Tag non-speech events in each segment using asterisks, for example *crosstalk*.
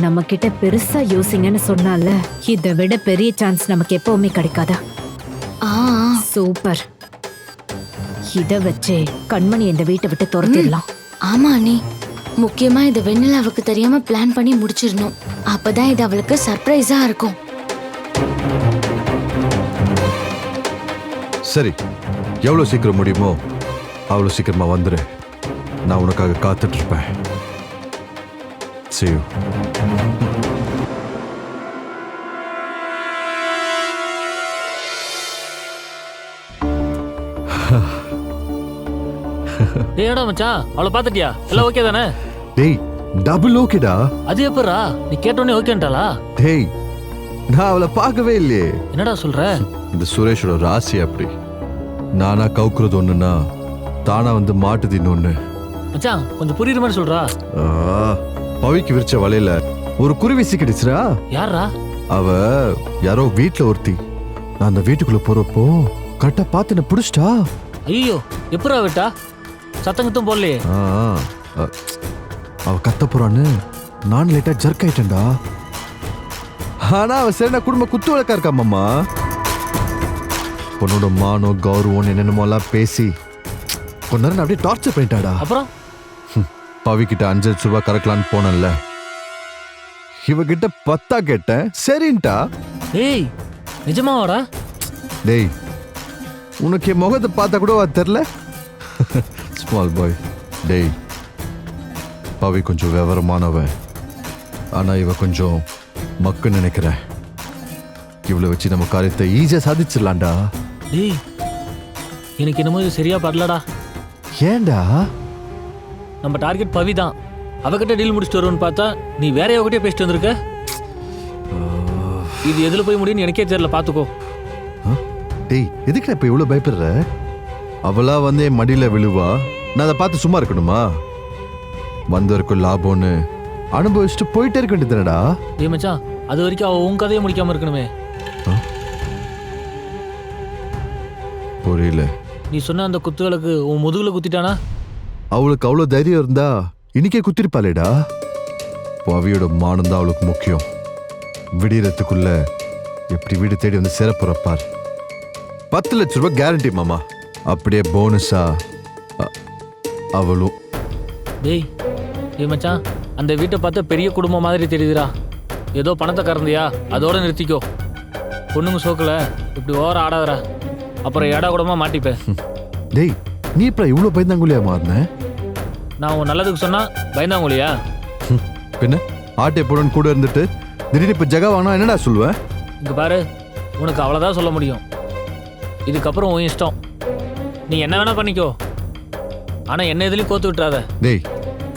நம்ம கிட்ட பெருசா யோசிங்கன்னு சொன்னால இதை விட பெரிய சான்ஸ் நமக்கு எப்பவுமே கிடைக்காதா? ஆ. சூப்பர். இத வச்சே கண்மணி இந்த வீட்டை விட்டு துரத்திடலாம். ஆமா அண்ணி. முக்கியமா இது வெண்ணிலாவுக்கு தெரியாம பிளான் பண்ணி முடிச்சிடணும். அப்பதான் இது அவளுக்கு சர்ப்ரைஸா இருக்கும். சரி எவ்வளோ சீக்கிரம் முடியுமோ அவ்வளோ சீக்கிரமா வந்துரு. நான் உனக்காக காத்துட்டு இருப்பேன். You. ஏடா மச்சான் அவளை பாத்துட்டியா எல்லாம் ஓகே தானே? டேய் டபுள் ஓகேடா அது எப்படா நீ கேட்டோன்னே ஓகேன்ட்டாளா டேய் நான் அவளை பார்க்கவே இல்லையே. என்னடா சொல்ற? இந்த சுரேஷோட ராசி அப்படி. நானா கவுக்குறது ஒண்ணுன்னா தானா வந்து மாட்டுது இன்னொன்னு. மச்சான் கொஞ்சம் புரியுற மாதிரி சொல்றா. ஆ, பவிக்கு விரிச்ச வலையில ஒரு குருவி சிக்கிடுச்சுரா யாரா அவ யாரோ வீட்ல ஒருத்தி. நான் அந்த வீட்டுக்குள்ள போறப்போ கரெக்டா பார்த்து என்ன பிடிச்சிட்டா. ஐயோ எப்படா விட்டா? சத்தங்கத்தும் போடலையே. ஆ, ஆ, அவ கத்த போறான்னு நான் லேட்டா ஜர்க் ஆயிட்டேன்டா ஆனா அவ சரினா குடும்ப குத்து வழக்கா இருக்கா மாமா. பொண்ணோட மானம் கௌரவம் என்னென்னமோலாம் பேசி கொஞ்ச நேரம் நான் அப்படியே டார்ச்சர் பண்ணிட்டாடா. அப்புறம்? பவிக்கிட்ட அஞ்சு லட்ச ரூபாய் கறக்கலான்னு போனேன்ல. இவகிட்ட பத்தா கேட்டேன். சரின்ட்டா. ஏய் நிஜமாவாடா டேய் உனக்கு என் முகத்தை பார்த்தா கூட தெரில? *laughs* ஸ்மால் பாய் டேய் பவி கொஞ்சம் விவரமானவ ஆனா இவ கொஞ்சம் மக்கு நினைக்கிறேன். இவளை வச்சு நம்ம காரியத்தை ஈஸியா சாதிச்சிடலாம்டா. டேய் எனக்கு என்னமோ இது சரியா படலடா. ஏன்டா? நம்ம டார்கெட் பவி தான். அவகிட்ட டீல் முடிச்சுட்டு வருவோன்னு பார்த்தா நீ வேற எவகிட்டயே பேசிட்டு வந்திருக்க? இது எதுல போய் முடியும்னு எனக்கே தெரியல பாத்துக்கோ ஆ? டேய் எதுக்கு இப்ப இவ்வளவு பயப்படுற? அவளா வந்து என் மடியில விழுவா. நான் அதை பார்த்து சும்மா இருக்கணுமா? வந்தவருக்கும் லாபம்னு அனுபவிச்சுட்டு போயிட்டே இருக்க வேண்டியதுனடா டேய் மச்சான் அது வரைக்கும் அவ உன் கதையை முடிக்காம இருக்கணுமே. புரியல. நீ சொன்ன அந்த குத்துகளுக்கு உன் முதுகுல குத்திட்டானா? அவளுக்கு அவ்வளவு தைரியம் இருந்தா இன்னைக்கே குத்திருப்பாளேடா. பவியோட மானம் தான் அவளுக்கு முக்கியம். விடியறதுக்குள்ள எப்படி வீடு தேடி வந்து சேரப்போறப்பார் பத்து லட்ச ரூபாய் கேரண்டி மாமா. அப்படியே போனஸா அவளும். டேய் டேய் மச்சான் அந்த வீட்டை பார்த்தா பெரிய குடும்பம் மாதிரி தெரியுதுடா. ஏதோ பணத்தை கறந்தியா அதோட நிறுத்திக்கோ. பொண்ணுங்க சோக்கில் இப்படி ஓர ஆடாதடா. அப்புறம் ஏடா கூடமா மாட்டிப்பேன் டேய் நீ இப்ப இவ்வளவு பயந்தாங்குழியா மாறின? நான் உன் நல்லதுக்கு சொன்னா பயந்தாங்கொழியா *laughs* பின்ன ஆட்டை போடுன்னு கூட இருந்துட்டு திடீர்னு இப்ப ஜகா வாங்கினா என்னடா சொல்லுவேன் இங்க பாரு உனக்கு அவ்வளோதான் சொல்ல முடியும். இதுக்கப்புறம் உன் இஷ்டம். நீ என்ன வேணா பண்ணிக்கோ. ஆனா என்ன எதுலயும் கோத்து விட்டுறாத. டேய்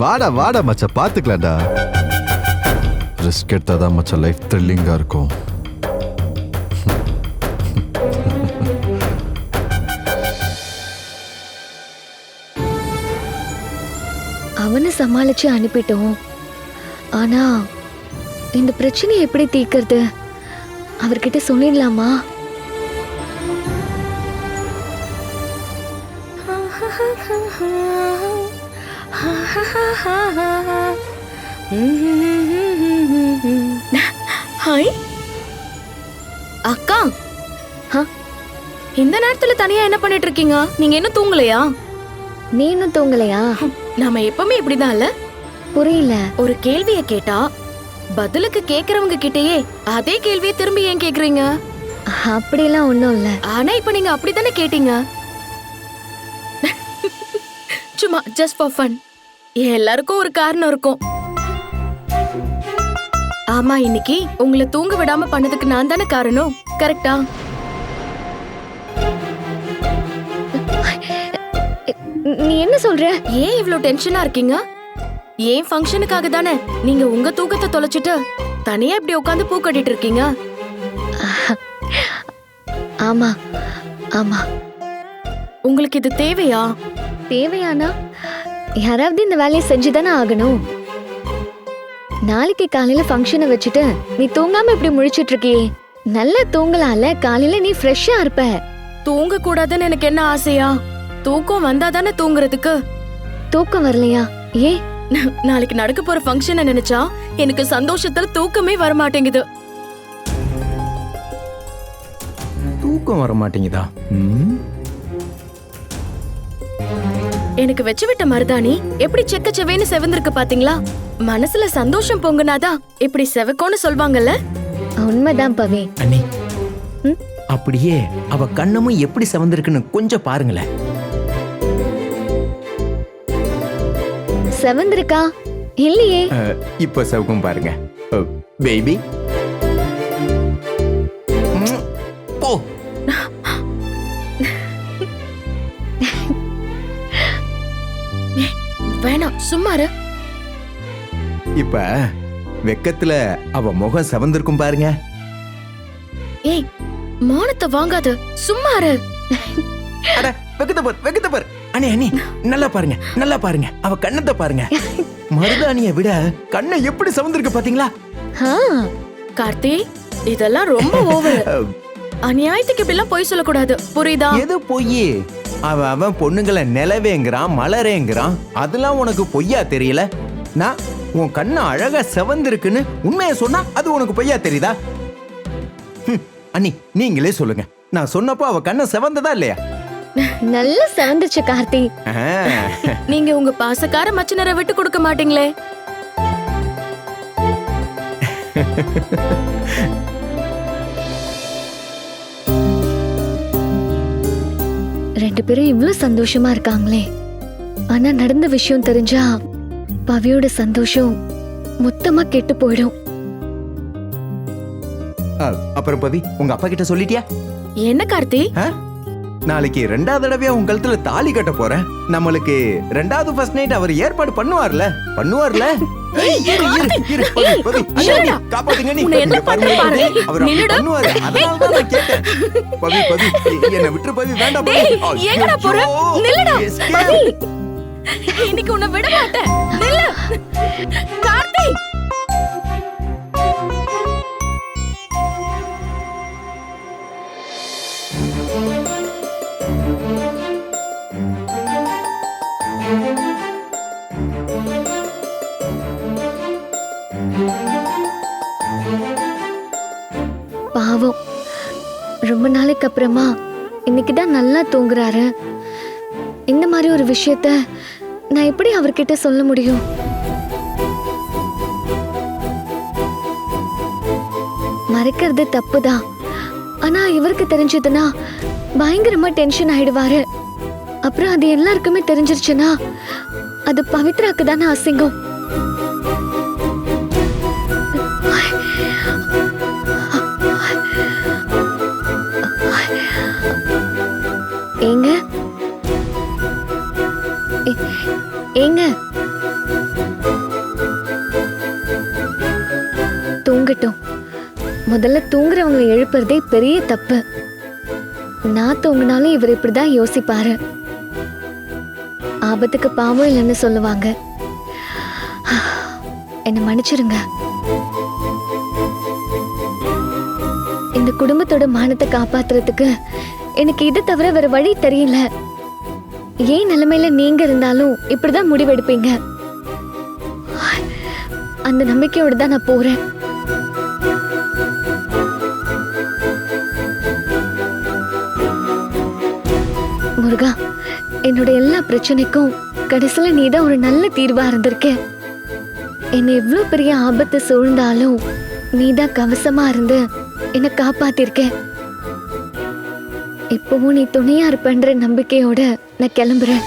வாடா வாடா மச்சான் பாத்துக்கலாம்டா. ரிஸ்க் எடுத்தாதான் மச்சான் லைஃப் த்ரில்லிங்கா இருக்கும். அவனை சமாளிச்சு அனுப்பிட்டோம். ஆனா இந்த பிரச்சனையை எப்படி தீர்க்கறது? அவர்கிட்ட சொல்லிடலாமா? ஹாய். அக்கா. ஹ? இந்த நேரத்துல தனியா என்ன பண்ணிட்டு இருக்கீங்க? நீங்க இன்னும் தூங்கலையா? நீ இன்னும் தூங்கலையா? நாம எப்பவுமே இப்படிதான்ல புரியல. ஒரு கேள்விய கேட்டா பதிலுக்கு கேக்குறவங்க கிட்டயே அதே கேள்வியை திரும்பி ஏன் கேக்குறீங்க? அப்படிலாம் ஒன்றும் இல்ல. ஆனா இப்ப நீங்க அப்படித்தானே கேட்டீங்க? சும்மா ஜஸ்ட் ஃபார் ஃபன் எல்லாருக்கும் ஒரு காரணம் இருக்கும். ஆமா இன்னைக்கு உங்களை தூங்க விடாம பண்ணதுக்கு நான் தானே காரணம். கரெக்டா நீ என்ன சொல்ற? ஏன் இவ்ளோ டென்ஷனா இருக்கீங்க? ஏன் ஃபங்க்ஷனுக்காக தானே நீங்க உங்க தூக்கத்தை தொலைச்சிட்டு தனியா இப்படி உட்காந்து பூ கட்டிட்டு இருக்கீங்க? *laughs* ஆமா ஆமா. உங்களுக்கு இது தேவையா? தேவையானா? யாராவது இந்த வேலையை செஞ்சுதானே ஆகணும். நாளைக்கு காலையில ஃபங்க்ஷனை வச்சுட்டு நீ தூங்காம இப்படி முழிச்சிட்டு இருக்கியே. நல்லா தூங்கலாம்ல? காலையில நீ ஃப்ரெஷ்ஷா இருப்ப. தூங்க கூடாதுன்னு எனக்கு என்ன ஆசையா? தூக்கம் வந்தா தானே தூங்குறதுக்கு? தூக்கம் வரலையா? ஏ நாளைக்கு நடக்க போற ஃபங்க்ஷனை நினைச்சா எனக்கு சந்தோஷத்துல தூக்கமே வர மாட்டேங்குது தூக்கம் வர மாட்டேங்குதா ம்? எனக்கு வச்சு விட்ட மருதாணி எப்படி செக்க செவேன்னு செவந்திருக்கு பாத்தீங்களா? மனசுல சந்தோஷம் பொங்குனாதான் இப்படி செவக்கோன்னு சொல்வாங்கல்ல? உண்மைதான் பவி. அண்ணி அப்படியே அவ கண்ணமும் எப்படி செவந்திருக்குன்னு கொஞ்சம் பாருங்களேன். செவந்திருக்கா? இல்லையே. இப்ப செவக்கும் பாருங்க. பேபி வேணாம் சும்மா இரு. இப்ப வெக்கத்துல அவ முகம் செவந்திருக்கும் பாருங்க. ஏய் மானத்தை வாங்காத. சும்மா இரு. அட வெக்கத்தை பார் வெக்கத்தை பார். அண்ணே அண்ணே நல்லா பாருங்க நல்லா பாருங்க. அவ கண்ணத்தை பாருங்க. மருதாணிய விட கண்ணை எப்படி செவந்திருக்கு பாத்தீங்களா? கார்த்தி இதெல்லாம் ரொம்ப ஓவர் அநியாயத்துக்கு இப்படி எல்லாம் பொய் சொல்லக்கூடாது. புரியுதா? எது பொய் அவன் அவன் பொண்ணுங்களை நிலவேங்கிறான் மலரேங்கிறான். அதெல்லாம் உனக்கு பொய்யா தெரியல? நான் உன் கண்ணு அழகா செவந்திருக்குன்னு உண்மையை சொன்னா அது உனக்கு பொய்யா தெரியுதா? அண்ணி நீங்களே சொல்லுங்க. நான் சொன்னப்போ அவ கண்ணை செவந்ததா இல்லையா? நல்லா செவந்துச்சு கார்த்தி. நீங்க உங்க பாசக்கார மச்சனரை விட்டு கொடுக்க மாட்டீங்களே? ரெண்டு பேரும் இவ்ளோ சந்தோஷமா இருக்காங்களே. ஆனா நடந்த விஷயம் தெரிஞ்சா பவியோட சந்தோஷம் மொத்தமா கெட்டு போயிடும். அப்புறம் பவி உங்க அப்பா கிட்ட சொல்லிட்டியா? என்ன கார்த்தி? நாளைக்கு ரெண்டாவது தடவையா உன் கழுத்துல தாலி கட்ட போறேன். நம்மளுக்கு ரெண்டாவது ஃபர்ஸ்ட் நைட் அவர் ஏற்பாடு பண்ணுவார்ல. பண்ணுவார்ல? ஏய், இரு, இரு, இரு, ரொம்ப அப்புறமா இன்னைக்கு தான் நல்லா தூங்குறாரு. இந்த மாதிரி ஒரு விஷயத்த நான் எப்படி அவர்கிட்ட சொல்ல முடியும்? மறைக்கிறது தப்புதான். ஆனா இவருக்கு தெரிஞ்சதுன்னா பயங்கரமா டென்ஷன் ஆயிடுவாரு. அப்புறம் அது எல்லாருக்குமே தெரிஞ்சிருச்சுன்னா அது பவித்ராக்கு தானே அசிங்கம். ஏங்க. தூங்கட்டும். முதல்ல தூங்குறவங்களை எழுப்புறதே பெரிய தப்பு. நான் தூங்கினாலும் இவர் இப்படிதான் யோசிப்பாரு. ஆபத்துக்கு பாவம் இல்லைன்னு சொல்லுவாங்க. என்னை மன்னிச்சிருங்க இந்த குடும்பத்தோட மானத்தை காப்பாத்துறதுக்கு எனக்கு இது தவிர வேற வழி தெரியல. ஏன் நிலைமையில நீங்க இருந்தாலும் இப்படிதான் முடிவெடுப்பீங்க? அந்த நம்பிக்கையோட தான் நான் போறேன். முருகா என்னோட எல்லா பிரச்சனைக்கும் கடைசியில நீ தான் ஒரு நல்ல தீர்வா இருந்திருக்க. என்னை எவ்வளவு பெரிய ஆபத்து சூழ்ந்தாலும் நீ தான் கவசமா இருந்து என்னை காப்பாத்திருக்க. இப்பவும் நீ துணையா இருப்பேன்ற நம்பிக்கையோட நான் கிளம்புறேன்.